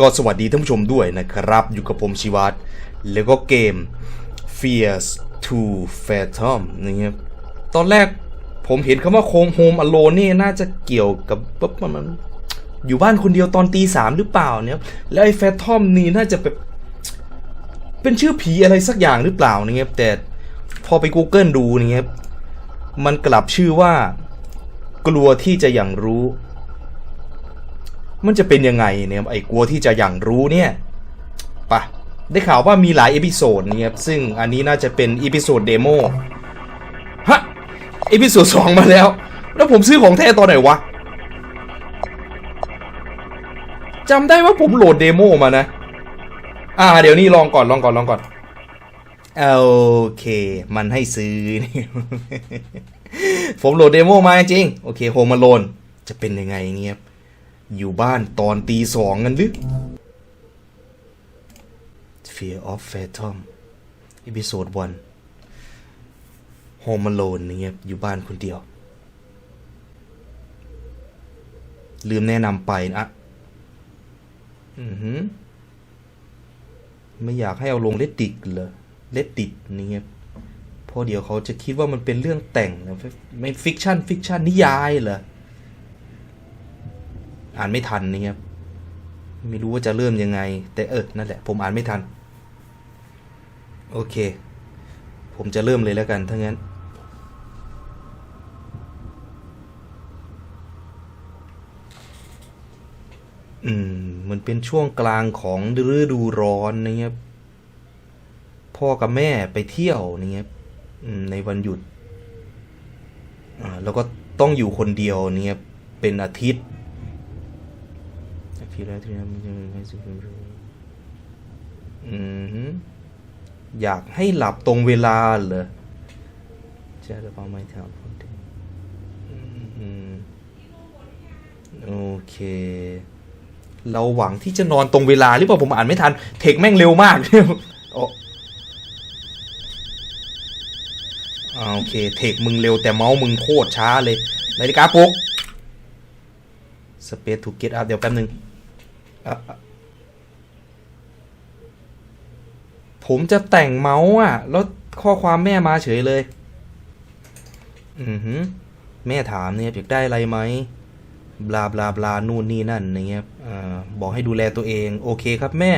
ก็สวัสดีท่านผู้ชมด้วยนะครับ อยู่กับผมชิวัตแล้วก็เกม Fears to Phantom นะครับตอนแรกผมเห็นคำว่าโฮมอโลนนี่น่าจะเกี่ยวกับปุ๊บมันมันอยู่บ้านคนเดียวตอนตีสามหรือเปล่าเนี่ยแล้วไอ้แฟทอมนี่น่าจะแบบเป็นชื่อผีอะไรสักอย่างหรือเปล่านะครับแต่พอไป Google ดูนะครับมันกลับชื่อว่า กลัวที่จะอย่างรู้ มันจะเป็นยังไงเนี่ยไอ้กลัวที่จะอย่างรู้เนี่ยปะได้ข่าวว่ามีหลายเอพิโซดเนี่ยซึ่งอันนี้น่าจะเป็นอีพิโซดเดโมฮะเอพิโซดสองมาแล้ว แล้วผมซื้อของแท้ตอนไหนวะจำได้ว่าผมโหลดเดโมมานะ อ่า เดี๋ยวนี้ลองก่อนลองก่อนลองก่อน โอเค มันให้ซื้อนี่ผมโหลดเดโมมาจริง โอเคโฮมาโลนจะเป็นยังไงเงียบ อยู่บ้านตอนตีสองกันหรือ Fear of Phantom Episode 1 Home Alone เงียบอยู่บ้านคนเดียว ลืมแนะนำไปนะอือหือไม่อยากให้เอาลงเลดดิกเหรอเลดดิกนี่เงียบเพราะเดี๋ยวเขาจะคิดว่ามันเป็นเรื่องแต่งนะไม่ฟิกชันฟิกชันนิยายเหรอ อ่านไม่ทันนี่ครับไม่รู้ว่าจะเริ่มยังไง แต่เออนั่นแหละ ผมอ่านไม่ทัน โอเค ผมจะเริ่มเลยแล้วกันถ้างั้น อืมมันเป็นช่วงกลางของฤดูร้อนนะครับพ่อกับแม่ไปเที่ยวนะครับในวันหยุดอ่าแล้วก็ต้องอยู่คนเดียวนะครับเป็นอาทิตย์ีแล้วทีนั่นมันจะมีให้สุอืมอยากให้หลับตรงเวลาเหรอจะระวังไม่ทำพูดถึงอืมโอเค เราหวังที่จะนอนตรงเวลาหรือเปล่าผมอ่านไม่ทัน เทคแม่งเร็วมากโอ้อ่าโอเค เทคมึงเร็วแต่เมาส์มึงโคตรช้าเลยนาฬิกาปลุกสเปซถูกเก็ตอัพเดี๋ยวแป๊บนึงอะอะ ผมจะแต่งเมาส์อะ แล้วข้อความแม่มาเฉยเลย อือหือ แม่ถามเนี่ยอยากได้อะไรไหมบลาบลาบลานู่นนี่นั่นอย่างเงี้ยอ่าบอกให้ดูแลตัวเอง โอเคครับแม่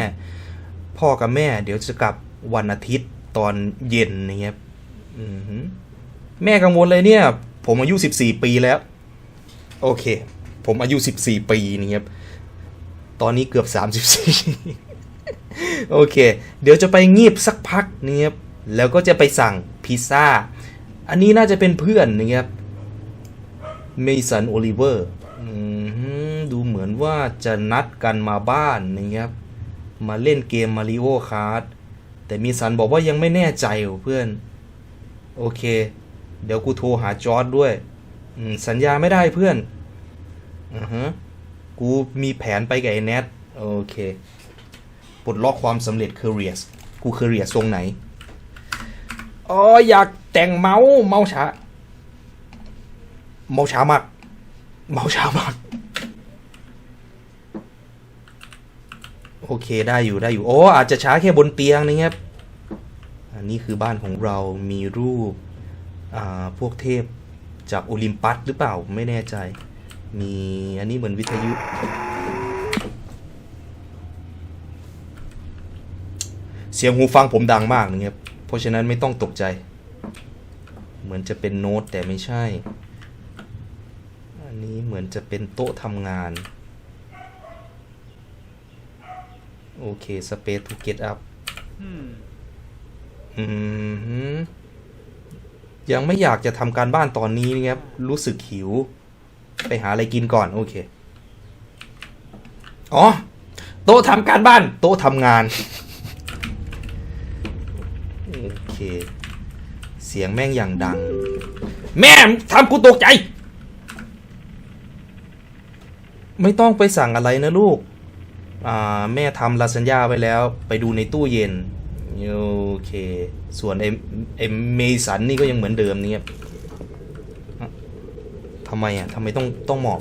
พ่อกับแม่ เดี๋ยวจะกลับวันอาทิตย์ตอนเย็นอย่างเงี้ยอือหือแม่กังวลเลยเนี่ย ผมอายุสิบสี่ปีแล้ว โอเค ผมอายุสิบสี่ปีนี่ครับ ตอนนี้เกือบ 34 โอเค เดี๋ยวจะไปงีบสักพักนี่ครับแล้วก็จะไปสั่งพิซซ่า อันนี้น่าจะเป็นเพื่อนนะครับเมสันโอลิเวอร์ดูเหมือนว่าจะนัดกันมาบ้านนะครับ มาเล่นเกมมาริโอคาร์ดแต่มีสันบอกว่ายังไม่แน่ใจเพื่อน โอเค เดี๋ยวกูโทรหาจอร์ดด้วย สัญญาไม่ได้เพื่อนอือฮะ กูมีแผนไปกับไอ้แนทโอเคปลดล็อกความสำเร็จเคเรียสกูเคเรียสตรงไหนอ๋ออยากแต่งเมาส์เมาส์ช้า เมาส์ช้ามาก เมาส์ช้ามาก โอเคได้อยู่ได้อยู่โอ้อาจจะช้าแค่บนเตียงนะครับอันนี้คือบ้านของเรามีรูป อ่า พวกเทพจากโอลิมปัสหรือเปล่าไม่แน่ใจ มีอันนี้เหมือนวิทยุ เสียงหูฟังผมดังมากนะครับ เพราะฉะนั้นไม่ต้องตกใจ เหมือนจะเป็นโน้ตแต่ไม่ใช่ อันนี้เหมือนจะเป็นโต๊ะทำงาน โอเค Space to get up อืมยังไม่อยากจะทำการบ้านตอนนี้นะครับ รู้สึกหิว ไปหาอะไรกินก่อน โอเค อ๋อ โต๊ะทำการบ้าน โต๊ะทำงาน โอเค เสียงแม่งอย่างดัง แม่ทำกูตกใจ ไม่ต้องไปสั่งอะไรนะลูก อ่า แม่ทำลาซานญ่าไว้แล้ว ไปดูในตู้เย็น โอเค ส่วนไอ้ไอ้เมสันนี่ก็ยังเหมือนเดิมนี่ครับ ทำไมอะทำไมต้องต้องหมอบ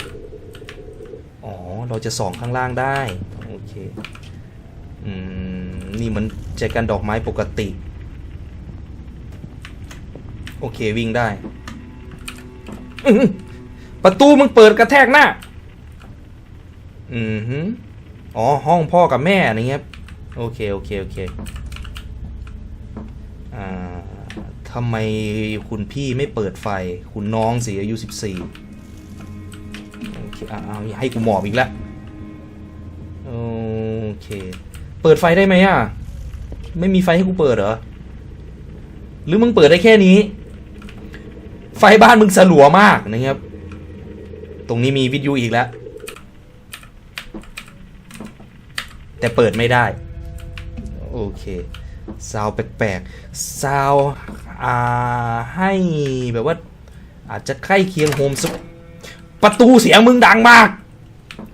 อ๋อ เราจะส่องข้างล่างได้ โอเค อืม นี่มันใจกันดอกไม้ปกติ โอเควิ่งได้ ประตูมึงเปิดกระแทกหน้า อือหืออ๋อ ห้องพ่อกับแม่นี่ครับโอเค โอเค โอเค อ่า ทำไมคุณพี่ไม่เปิดไฟ คุณน้องสิอายุ 14 โอเคอ่าเอาให้กูหมอบอีกแล้วโอเค เปิดไฟได้ไหมอะ ไม่มีไฟให้กูเปิดเหรอ หรือมึงเปิดได้แค่นี้ ไฟบ้านมึงสลัวมากนะครับ ตรงนี้มีวิทยุอีกแล้ว แต่เปิดไม่ได้ โอเคซาวแปลกๆซาวอ่าให้แบบว่า อาจจะใกล้เคียงโฮมสประตูเสียงมึงดังมาก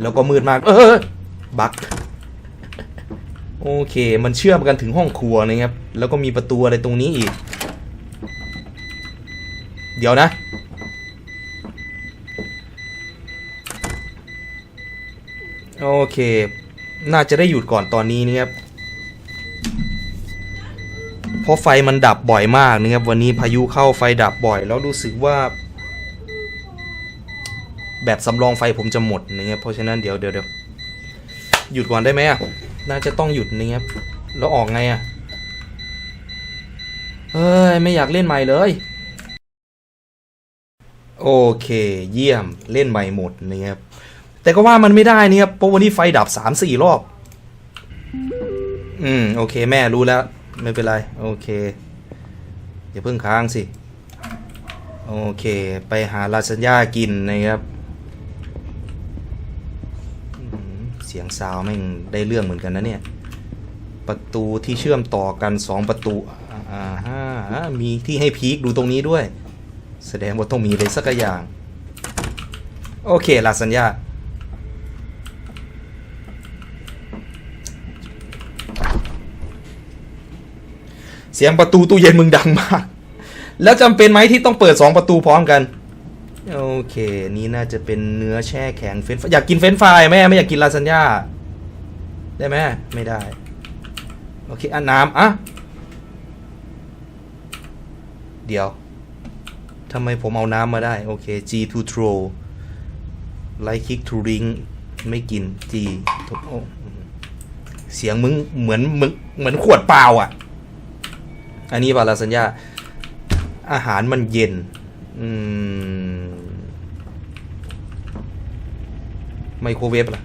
แล้วก็มืดมาก เออบักโอเค มันเชื่อมกันถึงห้องครัวนะครับ แล้วก็มีประตูอะไรตรงนี้อีก เดี๋ยวนะ โอเค น่าจะได้หยุดก่อนตอนนี้นะครับ เพราะไฟมันดับบ่อยมากนะครับวันนี้พายุเข้าไฟดับบ่อย แล้วรู้สึกว่า แบบสำรองไฟผมจะหมดนะครับเพราะฉะนั้นเดี๋ยวเดี๋ยวเดี๋ยวหยุดก่อนได้ไหมอะน่าจะต้องหยุดนะครับแล้วออกไงอะเฮ้ยไม่อยากเล่นใหม่เลย โอเค เยี่ยมเล่นใหม่หมดนะครับแต่ก็ว่ามันไม่ได้นะครับเพราะวันนี้ไฟดับสามสี่รอบ อืม โอเค แม่รู้แล้ว ไม่เป็นไร โอเค อย่าเพิ่งค้างสิ โอเค ไปหาลาซานญ่ากินนะครับ เสียงซาวแม่งได้เรื่องเหมือนกันนะเนี่ย ประตูที่เชื่อมต่อกันสองประตู อ่าฮะมีที่ให้พีคดูตรงนี้ด้วย แสดงว่าต้องมีอะไรสักอย่าง โอเคลาซานญ่า เสียงประตูตู้เย็นมึงดังมาก แล้วจำเป็นไหมที่ต้องเปิดสองประตูพร้อมกัน โอเค นี่น่าจะเป็นเนื้อแช่แข็งเฟนช์อยากกินเฟนช์ฟรายแม่ไม่อยากกินลาซานญ่าได้ไหมไม่ได้ โอเคอันน้ำอะเดี๋ยวทำไมผมเอาน้ำมาได้ โอเค G to throw right click to ring ไม่กิน G เสียงมึงเหมือนมึงเหมือนขวดเปล่าอะ อันนี้บาลาสัญญาอาหารมันเย็น อืม ไมโครเวฟล่ะ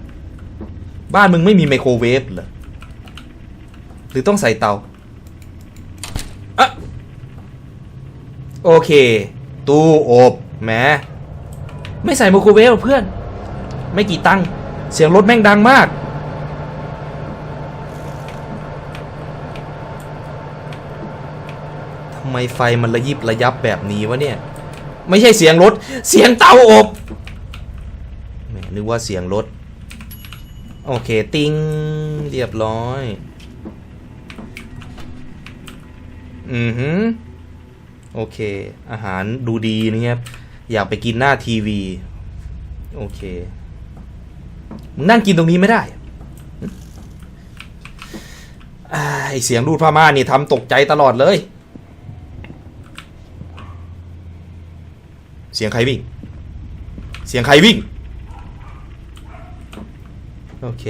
บ้านมึงไม่มีไมโครเวฟเหรอ หรือต้องใส่เตาอะโอเค ตู้อบแหมไม่ใส่ไมโครเวฟเพื่อน ไม่กี่ตังค์เสียงรถแม่งดังมาก ทำ ไมไฟมันระยิบระยับแบบนี้วะเนี่ย ไม่ใช่เสียงรถ เสียงเตาอบแหมนึกว่าเสียงรถ โอเค ติ้งเรียบร้อย อือหือ โอเค อาหารดูดีนะครับ อยากไปกินหน้าทีวี โอเค มึงนั่งกินตรงนี้ไม่ได้ไอเสียงรูดผ้าม่านนี่ทำตกใจตลอดเลย เสียงใครวิ่ง เสียงใครวิ่ง โอเค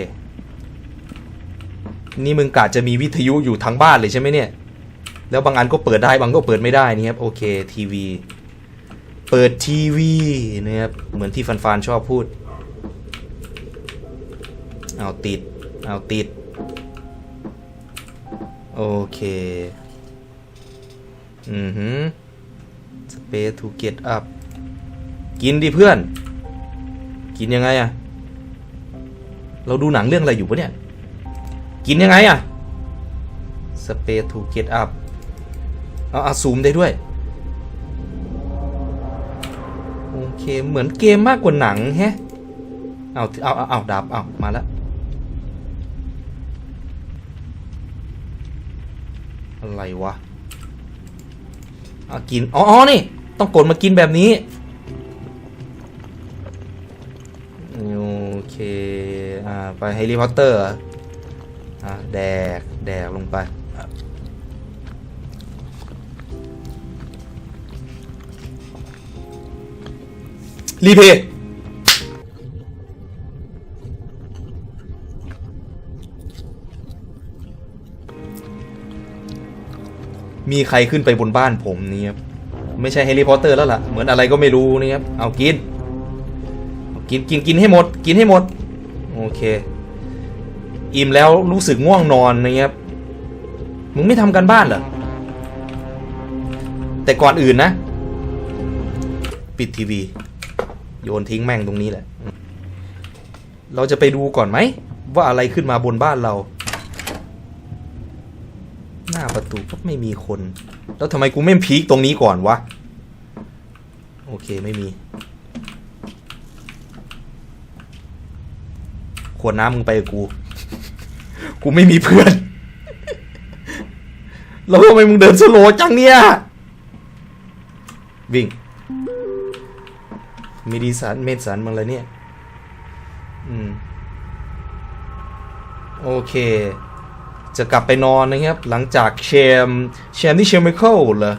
นี่มึงกะจะมีวิทยุอยู่ทั้งบ้านเลยใช่ไหมเนี่ย แล้วบางอันก็เปิดได้บางก็เปิดไม่ได้นี่ครับ โอเคทีวี เปิดทีวีนะครับ เหมือนที่ฟันฟานชอบพูด เอาติด เอาติด โอเค อือหือ Space to get up กินดิเพื่อน กินยังไงอะเราดูหนังเรื่องอะไรอยู่ปะเนี่ย กินยังไงอะ Space to get up เอาอาซูมได้ด้วย โอเค เหมือนเกมมากกว่าหนังแฮะเอาเอาเอาเอาดับเอามาแล้ว อะไรวะเอากิน อ๋อนี่ ต้องกดมากินแบบนี้ เค อ่า ไปแฮร์รี่พอตเตอร์อ่าแดก แดกลงไป รีเพย์มีใครขึ้นไปบนบ้านผมนี่ครับ ไม่ใช่แฮร์รี่พอตเตอร์แล้วล่ะ เหมือนอะไรก็ไม่รู้นี่ครับ เอากิน กินกินกินให้หมด กินให้หมด โอเค อิ่มแล้วรู้สึกง่วงนอนนะครับมึงไม่ทำกันบ้านเหรอ แต่ก่อนอื่นนะ ปิดทีวี โยนทิ้งแม่งตรงนี้แหละ เราจะไปดูก่อนไหม ว่าอะไรขึ้นมาบนบ้านเรา หน้าประตูก็ไม่มีคน แล้วทำไมกูไม่พีคตรงนี้ก่อนวะ โอเคไม่มี ขวดน้ำมึงไปกับกู กูไม่มีเพื่อน แล้วทำไมมึงเดินสโลจังเนี่ย วิ่ง มีดีสันเมดสันมึงเลยเนี่ย อืม โอเคจะกลับไปนอนนะครับ หลังจากเชมเชมที่เชมิคอลเหรอ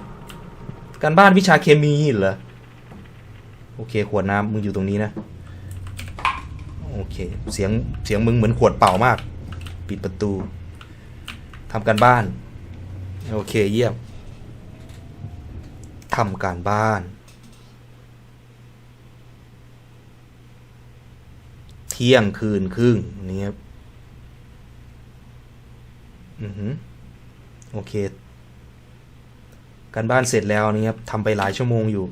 การบ้านวิชาเคมีเหรอ โอเค ขวดน้ำมึงอยู่ตรงนี้นะ โอเค เสียงเสียงมึงเหมือนขวดเป่ามาก ปิดประตูทำการบ้าน โอเคเยี่ยมทำการบ้าน เที่ยงคืนครึ่งนี่ครับอือหือโอเค การบ้านเสร็จแล้วนี่ครับทำไปหลายชั่วโมงอยู่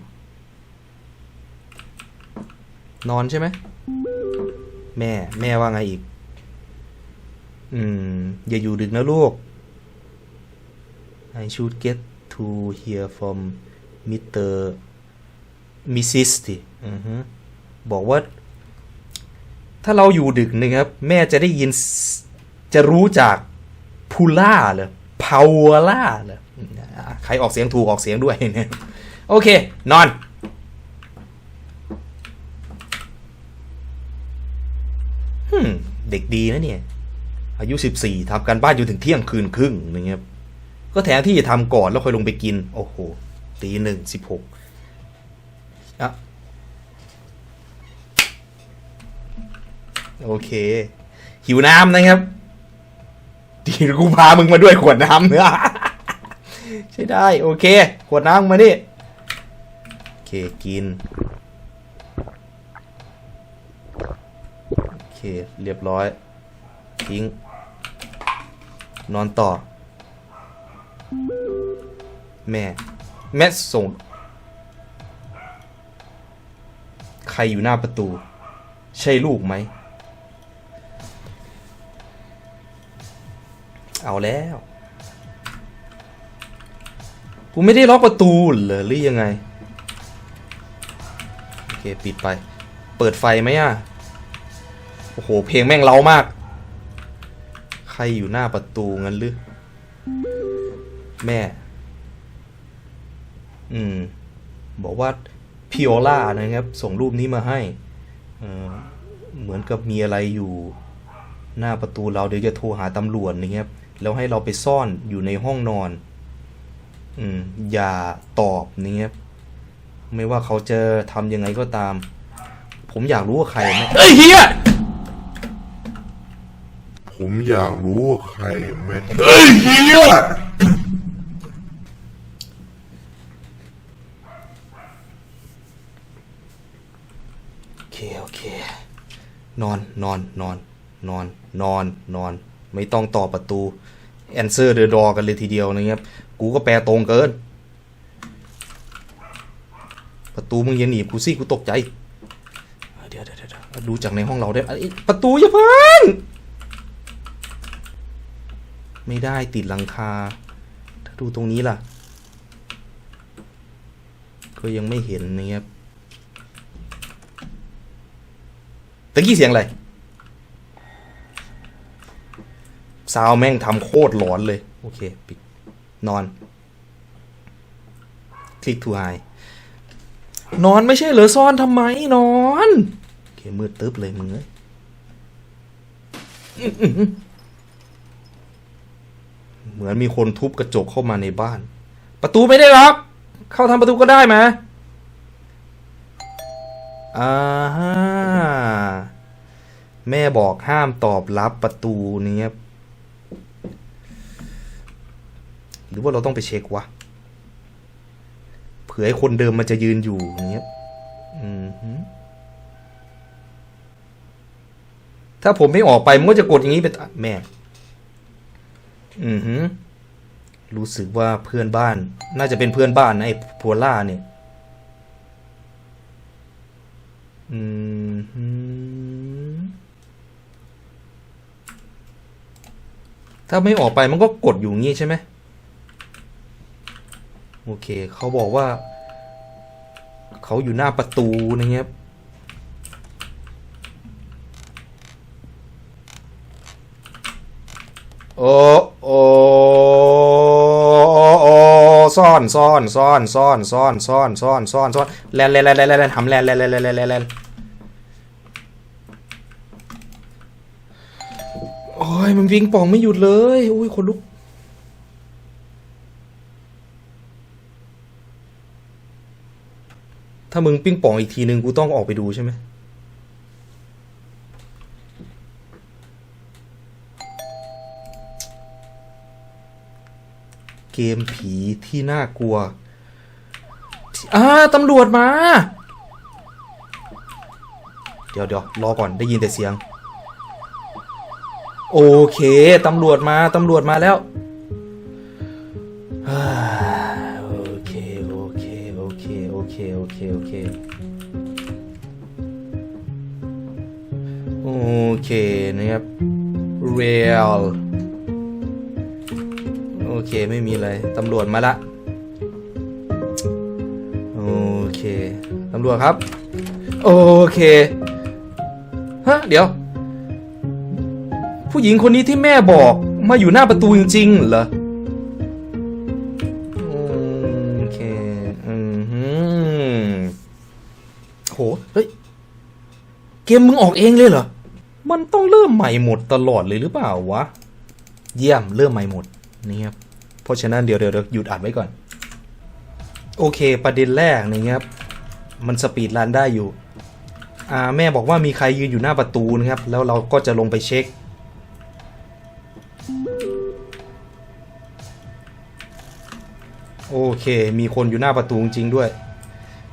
นอนใช่ไหม แม่ แม่ว่าไงอีก อืม อย่าอยู่ดึกนะลูก I should get to hear from Mr. Mrs. ติอือฮึบอกว่า ถ้าเราอยู่ดึกนะครับ แม่จะได้ยินจะรู้จากพูล่าเหรอพาวล่าเหรออะใครออกเสียงถูกออกเสียงด้วยเนี่ยโอเค นอน ฮึม เด็กดีนะเนี่ย อายุ 14ทำการบ้านอยู่ถึงเที่ยงคืนครึ่งนะครับก็แทนที่จะทำก่อนแล้วค่อยลงไปกิน โอ้โหตีหนึ่งสิบหกอะโอเค หิวน้ำนะครับดีกูพามึงมาด้วยขวดน้ำเนื้อใช่ได้ โอเค ขวดน้ำมานี่โอเคกิน โอ เคเรียบร้อย ทิ้ง นอนต่อ แม่ แม่ส่ง ใครอยู่หน้าประตู ใช่ลูกไหม เอาแล้ว กูไม่ได้ล็อกประตูเหรอหรือยังไง โอเค ปิดไป เปิดไฟไหมอะ โอ้โห เพลงแม่งเล้ามาก ใครอยู่หน้าประตูงั้นหรือ แม่ อืม บอกว่าพิโอล่านะครับ ส่งรูปนี้มาให้ เหมือนกับมีอะไรอยู่หน้าประตูเราเดี๋ยวจะโทรหาตำรวจนะครับ แล้วให้เราไปซ่อนอยู่ในห้องนอน อืม อย่าตอบนะครับไม่ว่าเขาจะทำยังไงก็ตาม ผมอยากรู้ว่าใครไหมเอ้ยเฮีย ผมอยากรู้ว่าใครแม่นเฮ้ยเฮียโอเคโอเค นอนนอนนอนนอนนอนนอน ไม่ต้องต่อประตู answer the door กันเลยทีเดียวนะครับ กูก็แปลตรงเกิน ประตูมึงอยันหนีบกูสิกูตกใจ เดี๋ยวเดี๋ยวเดี๋ยวดูจากในห้องเราได้ ประตูอย่าพัง ไม่ได้ติดหลังคา ถ้าดูตรงนี้ล่ะ ก็ยังไม่เห็นนะครับตะกี้เสียงอะไรซาวแม่งทำโคตรหลอนเลย โอเค ปิด นอน คลิกทูไฮนอนไม่ใช่เหรอซ่อนทำไมนอน โอเค มืดตึ๊บเลยมึงเอ้ย เหมือนมีคนทุบกระจกเข้ามาในบ้าน ประตูไม่ได้ล็อก เข้าทางประตูก็ได้ไหมอ่าฮะแม่บอกห้ามตอบรับประตูนี้หรือว่าเราต้องไปเช็ควะ เผื่อไอ้คนเดิมมันจะยืนอยู่อย่างเงี้ยถ้าผมไม่ออกไปมันก็จะกดอย่างนี้ไปตะแม่ อือฮึรู้สึกว่าเพื่อนบ้าน น่าจะเป็นเพื่อนบ้านนะไอ้พัวล่าเนี่ย อืมถ้าไม่ออกไปมันก็กดอยู่งงี้ใช่ไหมโอเค เขาบอกว่า เขาอยู่หน้าประตูนะครับ โอ้โอ้โอ้ซ่อนซ่อนซ่อนซ่อนซ่อนซ่อนซ่อนซ่อนซ่อนแลนแลนแลนแลนแลนทำแลนแลนแลนแลนแลนแลนแลนโอ้ยมันวิ่งป่องไม่หยุดเลยอุ้ยคนลุกถ้ามึงปิ้งป่องอีกทีนึงกูต้องออกไปดูใช่ไหม เกมผีที่น่ากลัวอ่าตำรวจมา เดี๋ยวเดี๋ยวรอก่อนได้ยินแต่เสียง โอเค ตำรวจมา ตำรวจมาแล้วโอเค โอเค โอเค โอเค โอเค โอเค โอเคนะครับ real เคไม่มีอะไรตำรวจมาละ โอเคตำรวจครับ โอเค ฮะ เดี๋ยว ผู้หญิงคนนี้ที่แม่บอกมาอยู่หน้าประตูจริงๆเหรอโอเค อืมโห เฮ้ย เกมมึงออกเองเลยเหรอ มันต้องเริ่มใหม่หมดตลอดเลยหรือเปล่าวะ เยี่ยมเริ่มใหม่หมดนี่ครับ ราะฉะนั้นเดี๋ยวเดี๋ยวเดี๋ยวหยุดอัดไว้ก่อน โอเค ประเด็นแรกนะครับ มันสปีดรันได้อยู่อาแม่บอกว่ามีใครยืนอยู่หน้าประตูนะครับ แล้วเราก็จะลงไปเช็ค โอเค มีคนอยู่หน้าประตูจริงด้วย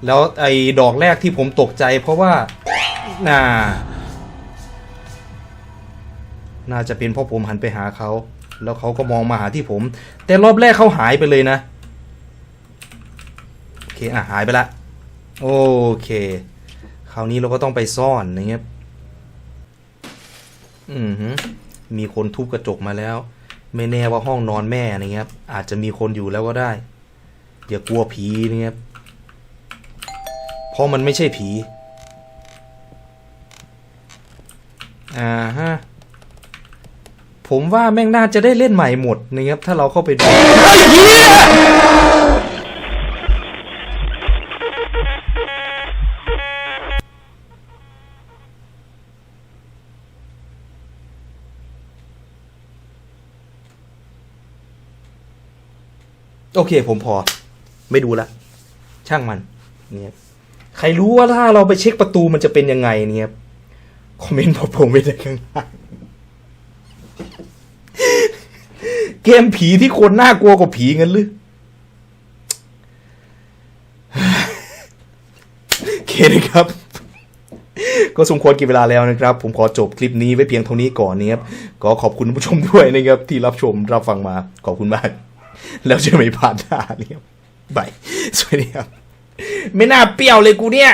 แล้วไอ้ดอกแรกที่ผมตกใจเพราะว่า น่า น่าจะเป็นเพราะผมหันไปหาเขา แล้วเขาก็มองมาหาที่ผม แต่รอบแรกเขาหายไปเลยนะ โอเคอะหายไปละ โอเค คราวนี้เราก็ต้องไปซ่อนนะครับอือหือมีคนทุบกระจกมาแล้ว ไม่แน่ว่าห้องนอนแม่นะครับ อาจจะมีคนอยู่แล้วก็ได้ อย่ากลัวผีนะครับ เพราะมันไม่ใช่ผี อ่าฮะ ผมว่าแม่งน่าจะได้เล่นใหม่หมดนะครับถ้าเราเข้าไปดูไอ้เหี้ยโอเค ผมพอ ไม่ดูละ ช่างมันเนี่ยใครรู้ว่าถ้าเราไปเช็คประตูมันจะเป็นยังไงเนี่ยคอมเมนต์บอกผมไม่ได้ข้างล่าง เกมผีที่คนน่ากลัวกว่าผีงั้นหรือเคนะครับ ก็สมควรกินเวลาแล้วนะครับ ผมขอจบคลิปนี้ไว้เพียงเท่านี้ก่อนนะครับก็ขอบคุณผู้ชมด้วยนะครับ ที่รับชมรับฟังมาขอบคุณมาก แล้วจอไม่ผ่านหน้านะครับบายสวัสดีครับ ไม่น่าเปรี้ยวเลยกูเนี่ย